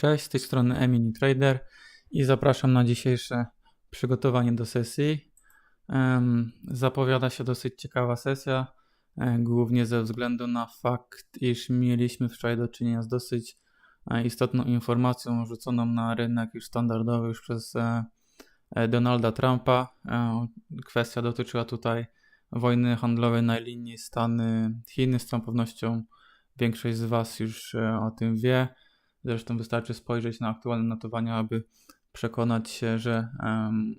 Cześć, z tej strony Emini Trader i zapraszam na dzisiejsze przygotowanie do sesji. Zapowiada się dosyć ciekawa sesja, e, głównie ze względu na fakt, iż mieliśmy wczoraj do czynienia z dosyć e, istotną informacją rzuconą na rynek już standardowy już przez e, Donalda Trumpa. Kwestia dotyczyła tutaj wojny handlowej na linii Stany-Chiny. Z całą pewnością większość z Was już o tym wie. Zresztą wystarczy spojrzeć na aktualne notowania, aby przekonać się, że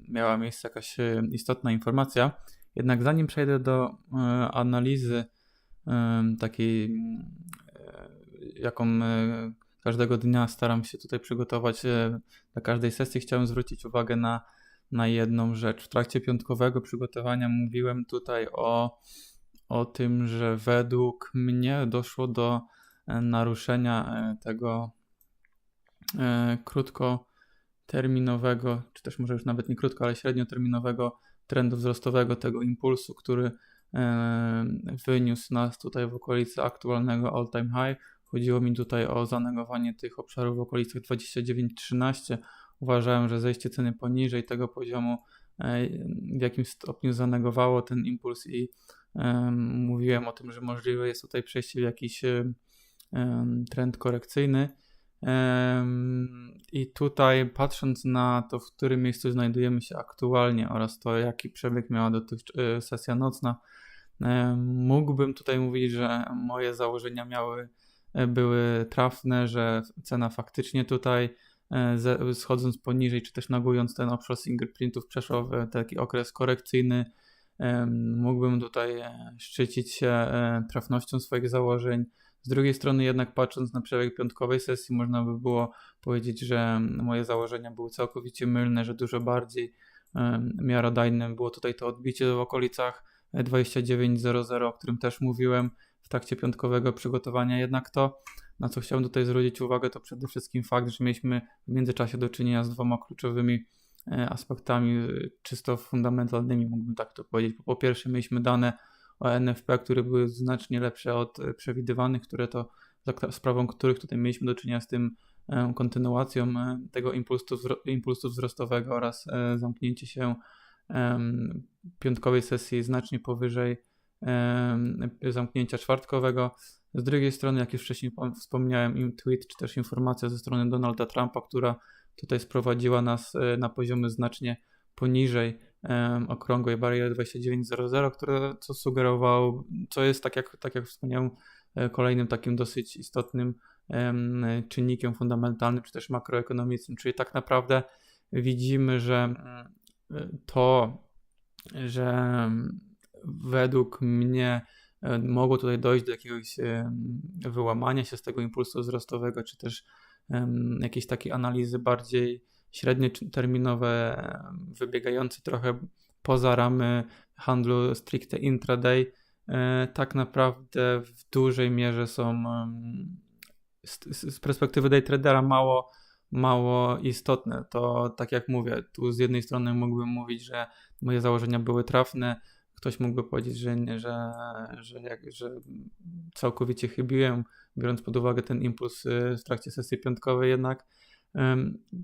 miała miejsce jakaś e, istotna informacja. Jednak zanim przejdę do e, analizy takiej, e, jaką każdego dnia staram się tutaj przygotować do każdej sesji, chciałem zwrócić uwagę na, na jedną rzecz. W trakcie piątkowego przygotowania mówiłem tutaj o, o tym, że według mnie doszło do naruszenia tego krótkoterminowego, czy też może już nawet nie krótko, ale średnioterminowego trendu wzrostowego, tego impulsu, który e, wyniósł nas tutaj w okolicy aktualnego all-time high. Chodziło mi tutaj o zanegowanie tych obszarów w okolicach 29-13. Uważałem, że zejście ceny poniżej tego poziomu e, w jakimś stopniu zanegowało ten impuls i em, mówiłem o tym, że możliwe jest tutaj przejście w jakiś trend korekcyjny. I tutaj patrząc na to, w którym miejscu znajdujemy się aktualnie oraz to, jaki przebieg miała dotychczas sesja nocna, mógłbym tutaj mówić, że moje założenia miały, e, były trafne, że cena faktycznie tutaj e, schodząc poniżej, czy też nagując ten obszar fingerprintów przeszła w taki okres korekcyjny. Mógłbym tutaj e, szczycić się e, trafnością swoich założeń. Z drugiej strony jednak patrząc na przebieg piątkowej sesji można by było powiedzieć, że moje założenia były całkowicie mylne, że dużo bardziej miarodajnym było tutaj to odbicie w okolicach 29.00, o którym też mówiłem w trakcie piątkowego przygotowania. Jednak to, na co chciałem tutaj zwrócić uwagę, to przede wszystkim fakt, że mieliśmy w międzyczasie do czynienia z dwoma kluczowymi e, aspektami e, czysto fundamentalnymi, mógłbym tak to powiedzieć. Po pierwsze mieliśmy dane NFP, które były znacznie lepsze od e, przewidywanych, które to sprawą których tutaj mieliśmy do czynienia z tym e, kontynuacją e, tego impulsu, impulsu wzrostowego oraz zamknięcie się piątkowej sesji znacznie powyżej zamknięcia czwartkowego. Z drugiej strony, jak już wcześniej pom- wspomniałem, tweet czy też informacja ze strony Donalda Trumpa, która tutaj sprowadziła nas na poziomy znacznie poniżej okrągłej bariery 29.00, które co sugerowało, co jest tak jak, tak jak wspomniałem, e, kolejnym takim dosyć istotnym em, czynnikiem fundamentalnym, czy też makroekonomicznym, czyli tak naprawdę widzimy, że mm, to, że mm, według mnie e, mogło tutaj dojść do jakiegoś wyłamania się z tego impulsu wzrostowego, czy też jakiejś takiej analizy bardziej średnioterminowe, wybiegające trochę poza ramy handlu stricte intraday, e, tak naprawdę w dużej mierze są z, perspektywy day tradera mało, mało istotne. To tak jak mówię, tu z jednej strony mógłbym mówić, że moje założenia były trafne, ktoś mógłby powiedzieć, że, nie, że, że, jak, że całkowicie chybiłem, biorąc pod uwagę ten impuls y, w trakcie sesji piątkowej, jednak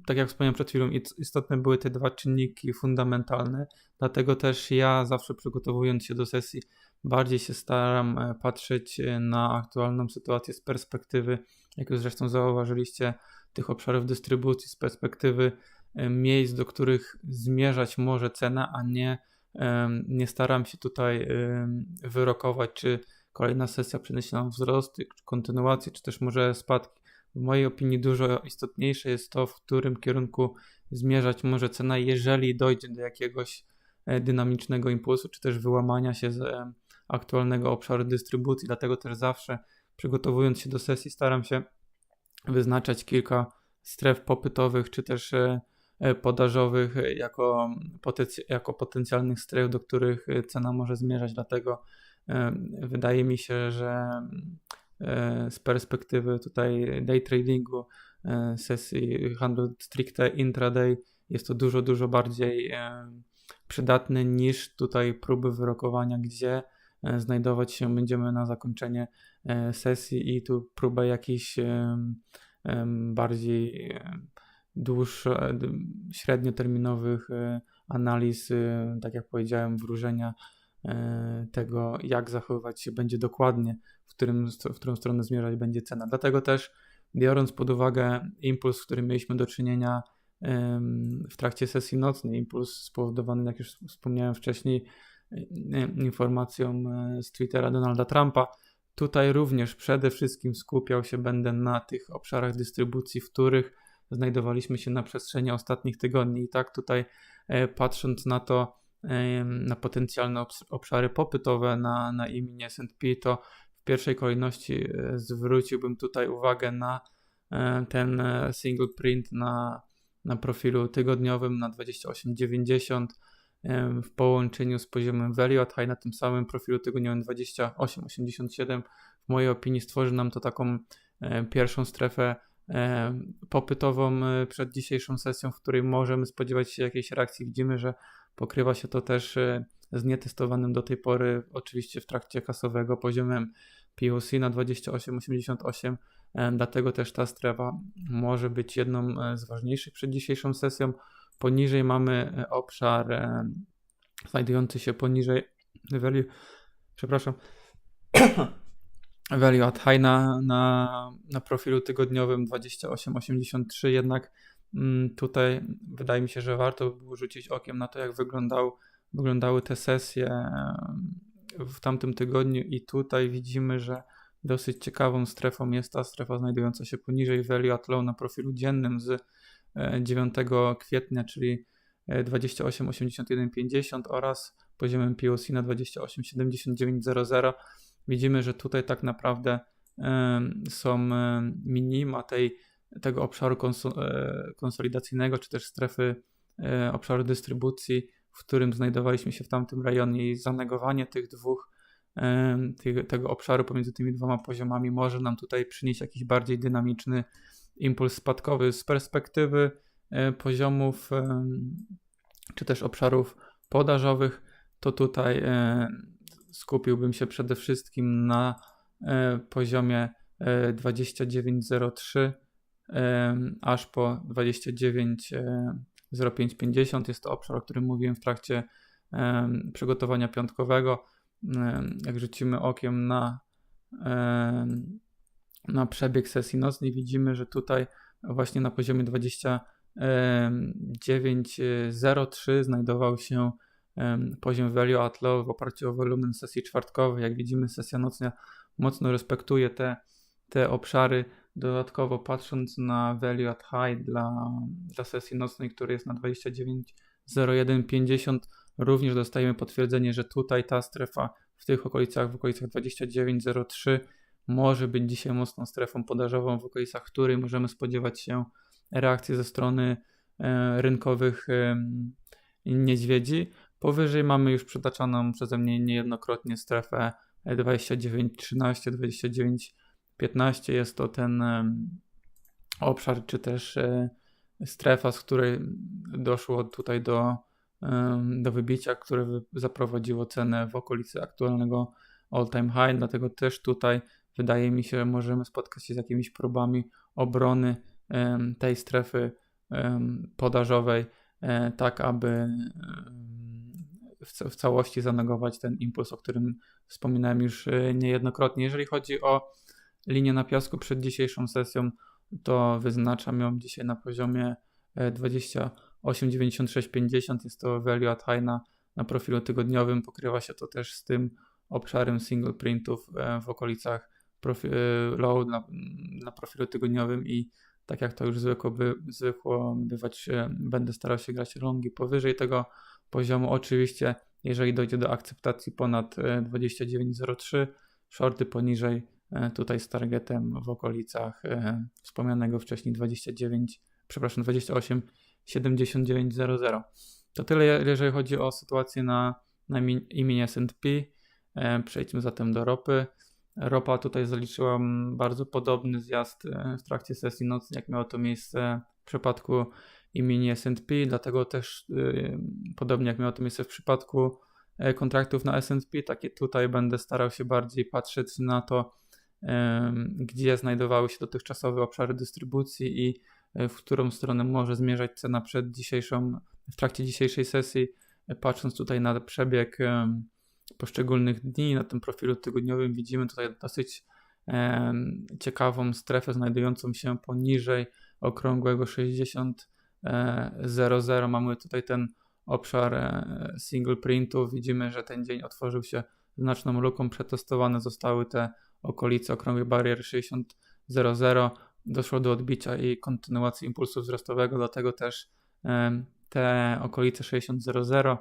tak jak wspomniałem przed chwilą, ist- istotne były te dwa czynniki fundamentalne, dlatego też ja zawsze przygotowując się do sesji bardziej się staram e, patrzeć e, na aktualną sytuację z perspektywy, jak już zresztą zauważyliście, tych obszarów dystrybucji, z perspektywy e, miejsc, do których zmierzać może cena, a nie, nie staram się tutaj wyrokować, czy kolejna sesja przyniesie nam wzrosty, czy kontynuację, czy też może spadki. W mojej opinii dużo istotniejsze jest to, w którym kierunku zmierzać może cena, jeżeli dojdzie do jakiegoś e, dynamicznego impulsu, czy też wyłamania się z em, aktualnego obszaru dystrybucji. Dlatego też zawsze przygotowując się do sesji staram się wyznaczać kilka stref popytowych, czy też e, e, podażowych e, jako, jako potencjalnych stref, do których e, cena może zmierzać. Dlatego e, wydaje mi się, że e, z perspektywy tutaj day tradingu, e, sesji handlu stricte intraday, jest to dużo, dużo bardziej e, przydatne niż tutaj próby wyrokowania, gdzie e, znajdować się będziemy na zakończenie e, sesji i tu próba jakichś bardziej dłuższe, średnioterminowych analiz, tak jak powiedziałem, wróżenia tego, jak zachowywać się będzie dokładnie, w, którym, w którą stronę zmierzać będzie cena. Dlatego też, biorąc pod uwagę impuls, z którym mieliśmy do czynienia w trakcie sesji nocnej, impuls spowodowany, jak już wspomniałem wcześniej, informacją z Twittera Donalda Trumpa, Tutaj również przede wszystkim skupiał się będę na tych obszarach dystrybucji, w których znajdowaliśmy się na przestrzeni ostatnich tygodni. I tak tutaj e, patrząc na to, na potencjalne obszary popytowe na, na imię S&P, to pierwszej kolejności e, zwróciłbym tutaj uwagę na e, ten single print na, na profilu tygodniowym na 28,90 w połączeniu z poziomem value at high na tym samym profilu tygodniowym 28,87 w mojej opinii stworzy nam to taką pierwszą strefę popytową e, przed dzisiejszą sesją, w której możemy spodziewać się jakiejś reakcji. Widzimy, że pokrywa się to też e, z nietestowanym do tej pory, oczywiście w trakcie kasowego poziomem POC na 28,88. Dlatego też ta strefa może być jedną e, z ważniejszych przed dzisiejszą sesją. Poniżej mamy obszar znajdujący się poniżej value, przepraszam, value at high na, na, na profilu tygodniowym 2883, jednak mm, tutaj wydaje mi się, że warto było rzucić okiem na to, jak wyglądał, wyglądały te sesje w tamtym tygodniu i tutaj widzimy, że dosyć ciekawą strefą jest ta strefa znajdująca się poniżej value at low na profilu dziennym z 9 e, kwietnia, czyli 28,81,50 e, oraz poziomem POC na 28,79,00 widzimy, że tutaj tak naprawdę są minima tej, tego obszaru e, konsolidacyjnego, czy też strefy e, obszaru dystrybucji, w którym znajdowaliśmy się w tamtym rejonie i zanegowanie tych dwóch, tego obszaru pomiędzy tymi dwoma poziomami może nam tutaj przynieść jakiś bardziej dynamiczny impuls spadkowy z perspektywy e, poziomów czy też obszarów podażowych, to tutaj skupiłbym się przede wszystkim na e, poziomie 29.03 e, aż po 29.0550. Jest to obszar, o którym mówiłem w trakcie przygotowania piątkowego. Jak rzucimy okiem na, na przebieg sesji nocnej, widzimy, że tutaj właśnie na poziomie 29.03 znajdował się poziom value at low w oparciu o wolumen sesji czwartkowej. Jak widzimy, sesja nocna mocno respektuje te, te obszary. Dodatkowo patrząc na value at high dla, dla sesji nocnej, który jest na 29.0150, również dostajemy potwierdzenie, że tutaj ta strefa w tych okolicach, w okolicach 29.03 może być dzisiaj mocną strefą podażową, w okolicach której możemy spodziewać się reakcji ze strony e, rynkowych niedźwiedzi. Powyżej mamy już przytaczaną przeze mnie niejednokrotnie strefę 29.13, 29.15. Jest to ten obszar, czy też um, strefa, z której doszło tutaj do, do wybicia, które zaprowadziło cenę w okolicy aktualnego all-time high. Dlatego też tutaj wydaje mi się, że możemy spotkać się z jakimiś próbami obrony tej strefy podażowej, e, tak aby w, w całości zanegować ten impuls, o którym wspominałem już e, niejednokrotnie. Jeżeli chodzi o linię na piasku przed dzisiejszą sesją, to wyznaczam ją dzisiaj na poziomie 28,9650. E, Jest to value at high na, na profilu tygodniowym. Pokrywa się to też z tym obszarem single printów e, w okolicach profi, low na, na profilu tygodniowym i tak jak to już zwykło, by, zwykło bywać, będę starał się grać longi powyżej tego poziomu. Oczywiście, jeżeli dojdzie do akceptacji ponad 29,03, e, shorty poniżej e, tutaj z targetem w okolicach e, wspomnianego wcześniej 29, przepraszam, 28,7900. To tyle, jeżeli chodzi o sytuację na, na S&P. Przejdźmy zatem do ropy. Ropa tutaj zaliczyłam bardzo podobny zjazd w trakcie sesji nocnej, jak miało to miejsce w przypadku imieni S&P, dlatego też podobnie jak miało to miejsce w przypadku e, kontraktów na S&P, takie tutaj będę starał się bardziej patrzeć na to, gdzie znajdowały się dotychczasowe obszary dystrybucji i w którą stronę może zmierzać cena przed dzisiejszą, w trakcie dzisiejszej sesji, patrząc tutaj na przebieg poszczególnych dni na tym profilu tygodniowym widzimy tutaj dosyć ciekawą strefę znajdującą się poniżej okrągłego 60.00. E, Mamy tutaj ten obszar e, single printu. Widzimy, że ten dzień otworzył się znaczną luką. Przetestowane zostały te okolice okrągłej bariery 60.00. Doszło do odbicia i kontynuacji impulsu wzrostowego, dlatego też te okolice 60.00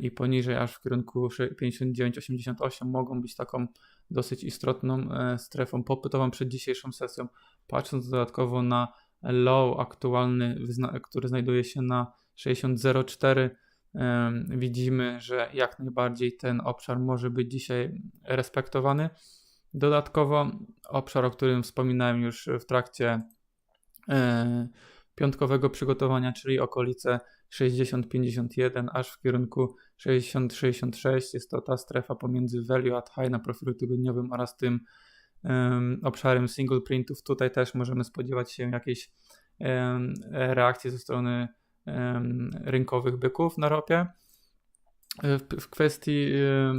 i poniżej aż w kierunku 59-88 mogą być taką dosyć istotną e, strefą popytową przed dzisiejszą sesją. Patrząc dodatkowo na low aktualny, który znajduje się na 60.04, widzimy, że jak najbardziej ten obszar może być dzisiaj respektowany. Dodatkowo obszar, o którym wspominałem już w trakcie e, piątkowego przygotowania, czyli okolice 60-51 aż w kierunku 60-66. Jest to ta strefa pomiędzy value at high na profilu tygodniowym oraz tym obszarem single printów. Tutaj też możemy spodziewać się jakiejś reakcji ze strony rynkowych byków na ropie. W, w kwestii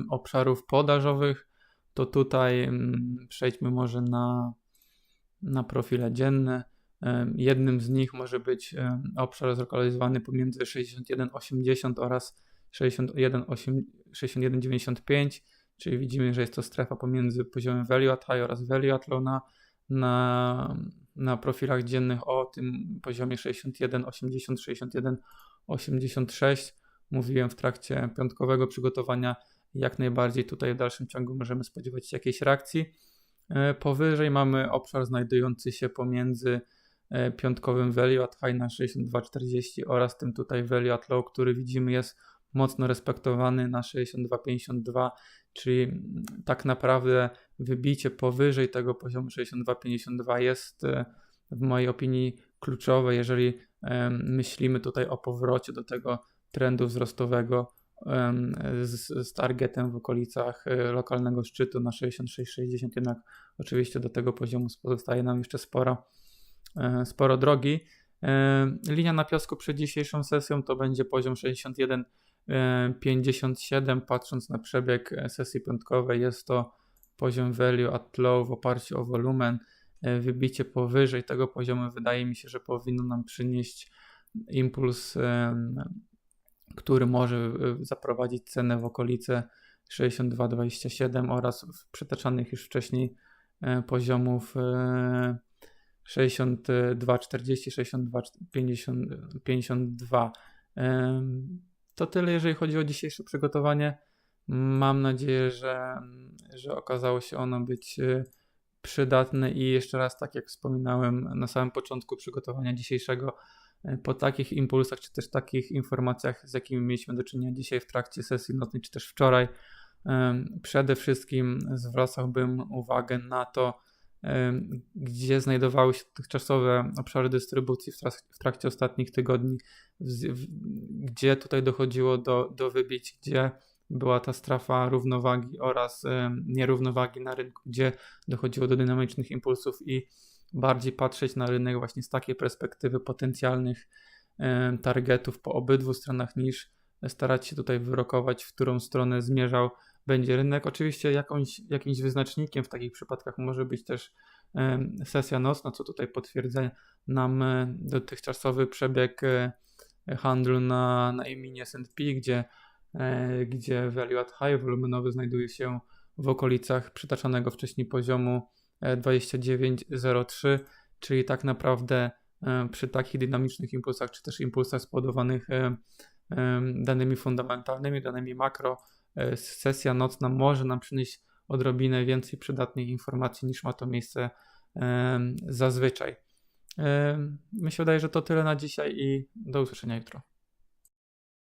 obszarów podażowych, to tutaj przejdźmy może na, na profile dzienne. Jednym z nich może być obszar zlokalizowany pomiędzy 61,80 oraz 61,95, czyli widzimy, że jest to strefa pomiędzy poziomem value at high oraz value at low na, na, na profilach dziennych o tym poziomie 61,80, 61,86. Mówiłem w trakcie piątkowego przygotowania, jak najbardziej tutaj w dalszym ciągu możemy spodziewać się jakiejś reakcji. E, powyżej mamy obszar znajdujący się pomiędzy E, piątkowym value at high na 62,40 oraz tym tutaj value at low, który widzimy jest mocno respektowany na 62,52, czyli tak naprawdę wybicie powyżej tego poziomu 62,52 jest e, w mojej opinii kluczowe, jeżeli myślimy tutaj o powrocie do tego trendu wzrostowego z, z targetem w okolicach e, lokalnego szczytu na 66,60, jednak oczywiście do tego poziomu pozostaje nam jeszcze sporo E, sporo drogi. E, linia na piasku przed dzisiejszą sesją to będzie poziom 61,57. Patrząc na przebieg sesji piątkowej, jest to poziom value at low w oparciu o wolumen. Wybicie powyżej tego poziomu wydaje mi się, że powinno nam przynieść impuls, który może zaprowadzić cenę w okolice 62,27 oraz przytaczanych już wcześniej poziomów 62, 40, 62, 50, 52. To tyle, jeżeli chodzi o dzisiejsze przygotowanie. Mam nadzieję, że, że okazało się ono być y, przydatne i jeszcze raz, tak jak wspominałem na samym początku przygotowania dzisiejszego, y, po takich impulsach, czy też takich informacjach, z jakimi mieliśmy do czynienia dzisiaj w trakcie sesji nocnej, czy też wczoraj, przede wszystkim zwracałbym uwagę na to, gdzie znajdowały się dotychczasowe obszary dystrybucji w, trakcie ostatnich tygodni, gdzie tutaj dochodziło do, do wybić, gdzie była ta strefa równowagi oraz nierównowagi na rynku, gdzie dochodziło do dynamicznych impulsów i bardziej patrzeć na rynek właśnie z takiej perspektywy potencjalnych targetów po obydwu stronach niż starać się tutaj wyrokować, w którą stronę zmierzał będzie rynek. Oczywiście jakąś, jakimś wyznacznikiem w takich przypadkach może być też sesja nocna, co tutaj potwierdza nam dotychczasowy przebieg e, handlu na, na imieniu S&P, gdzie, gdzie value at high wolumenowy znajduje się w okolicach przytaczanego wcześniej poziomu 29,03, czyli tak naprawdę przy takich dynamicznych impulsach, czy też impulsach spowodowanych danymi fundamentalnymi, danymi makro, E, sesja nocna może nam przynieść odrobinę więcej przydatnych informacji niż ma to miejsce zazwyczaj. Mi się wydaje, że to tyle na dzisiaj i do usłyszenia jutro.